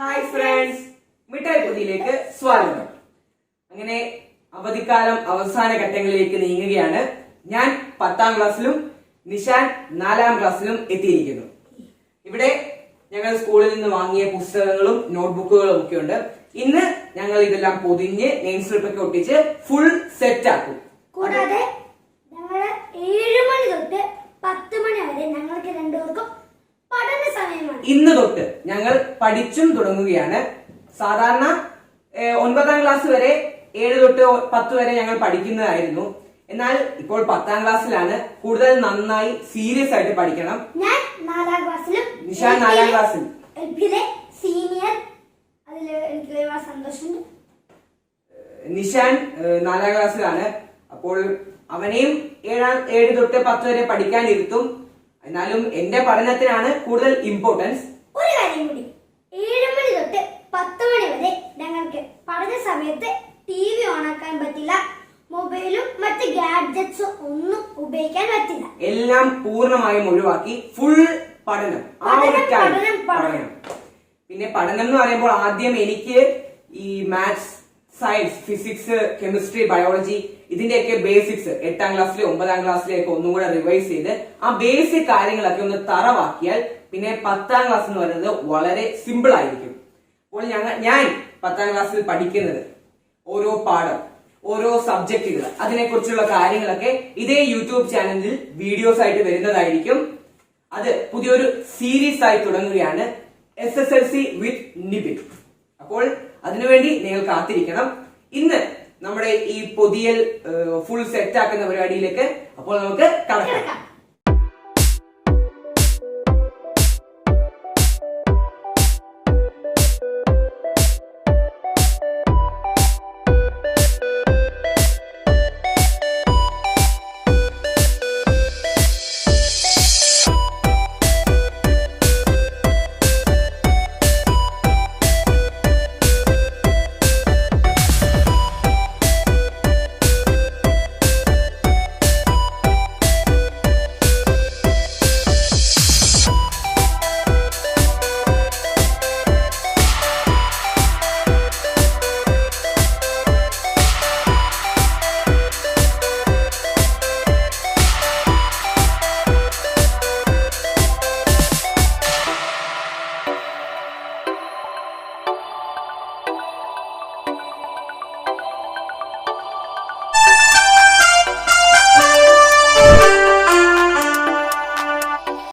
Hi friends മിഠായി പൊതിയിലേക്ക് സ്വാഗതം. അങ്ങനെ അവധിക്കാലം അവസാന ഘട്ടങ്ങളിലേക്ക് നീങ്ങുകയാണ്. ഞാൻ പത്താം ക്ലാസ്സിലും നിഷാൻ നാലാം ക്ലാസ്സിലും എത്തിയിരിക്കുന്നു. ഇവിടെ ഞങ്ങൾ സ്കൂളിൽ നിന്ന് വാങ്ങിയ പുസ്തകങ്ങളും നോട്ട്ബുക്കുകളും ഒക്കെ ഉണ്ട്. ഇന്ന് ഞങ്ങൾ ഇതെല്ലാം പൊതിഞ്ഞ് നെയിം സ്ലിപ്പ് ഒക്കെ ഒട്ടിച്ച് ഫുൾ സെറ്റ് ആക്കും. കൂടാതെ ഞങ്ങൾ ഏഴ് മണി തൊട്ട് പത്ത് മണി വരെ ഞങ്ങൾക്ക് രണ്ടുപേർക്കും പഠന സമയമാണ് ഇന്ന് തൊട്ട് ഞങ്ങൾ പഠിച്ചും തുടങ്ങുകയാണ്. സാധാരണ ഒൻപതാം ക്ലാസ് വരെ ഏഴ് തൊട്ട് പത്ത് വരെ ഞങ്ങൾ പഠിക്കുന്നതായിരുന്നു. എന്നാൽ ഇപ്പോൾ പത്താം ക്ലാസ്സിലാണ്. കൂടുതൽ നന്നായി സീരിയസ് ആയിട്ട് പഠിക്കണം. ഞാൻ നാലാം ക്ലാസ്സിലും നിഷാൻ നാലാം ക്ലാസ്സിൽ. സീനിയർ സന്തോഷമുണ്ട്. നിഷാൻ നാലാം ക്ലാസ്സിലാണ്. അപ്പോൾ അവനെയും ഏഴാം ഏഴ് തൊട്ട് പത്ത് വരെ പഠിക്കാൻ ഇരുത്തും എന്നാലും എന്റെ പഠനത്തിനാണ് കൂടുതൽ ഇമ്പോർട്ടൻസ് ഒരു കാര്യം കൂടി. ഏഴ് മണി തൊട്ട് പത്ത് മണി വരെ ഞങ്ങൾക്ക് പഠന സമയത്ത് ടി വി ഓണാക്കാൻ പറ്റില്ല. മൊബൈലും മറ്റ് ഗാഡ്ജറ്റ്സും ഒന്നും ഉപയോഗിക്കാൻ പറ്റില്ല. എല്ലാം പൂർണമായും ഒഴിവാക്കി ഫുൾ പഠനം. ആ ഒരു പഠനം, time പഠനം, പഠനം. പഠനം പിന്നെ പഠനം എന്ന് പറയുമ്പോൾ ആദ്യം എനിക്ക് ഈ maths science physics chemistry biology ഇതിന്റെയൊക്കെ ബേസിക്സ് എട്ടാം ക്ലാസ്സിലെ ഒമ്പതാം ക്ലാസ്സിലെ ഒക്കെ ഒന്നും കൂടെ റിവൈസ് ചെയ്ത് ആ ബേസിക് കാര്യങ്ങളൊക്കെ ഒന്ന് തറവാക്കിയാൽ പിന്നെ പത്താം ക്ലാസ് എന്ന് പറയുന്നത് വളരെ സിമ്പിൾ ആയിരിക്കും. അപ്പോൾ ഞങ്ങൾ ഞാൻ പത്താം ക്ലാസ്സിൽ പഠിക്കുന്നത് ഓരോ പാഠം ഓരോ സബ്ജക്റ്റുകൾ അതിനെക്കുറിച്ചുള്ള കാര്യങ്ങളൊക്കെ ഇതേ യൂട്യൂബ് ചാനലിൽ വീഡിയോസ് ആയിട്ട് വരുന്നതായിരിക്കും. അത് പുതിയൊരു സീരീസ് ആയി തുടങ്ങുകയാണ് S S L C with Nibin അപ്പോൾ അതിനുവേണ്ടി നിങ്ങൾ കാത്തിരിക്കണം. ഇന്ന് നമ്മുടെ ഈ പൊതിയൽ ഫുൾ സെറ്റ് ആക്കുന്ന പരിപാടിയിലേക്ക് അപ്പോൾ നമുക്ക് കടക്കാം.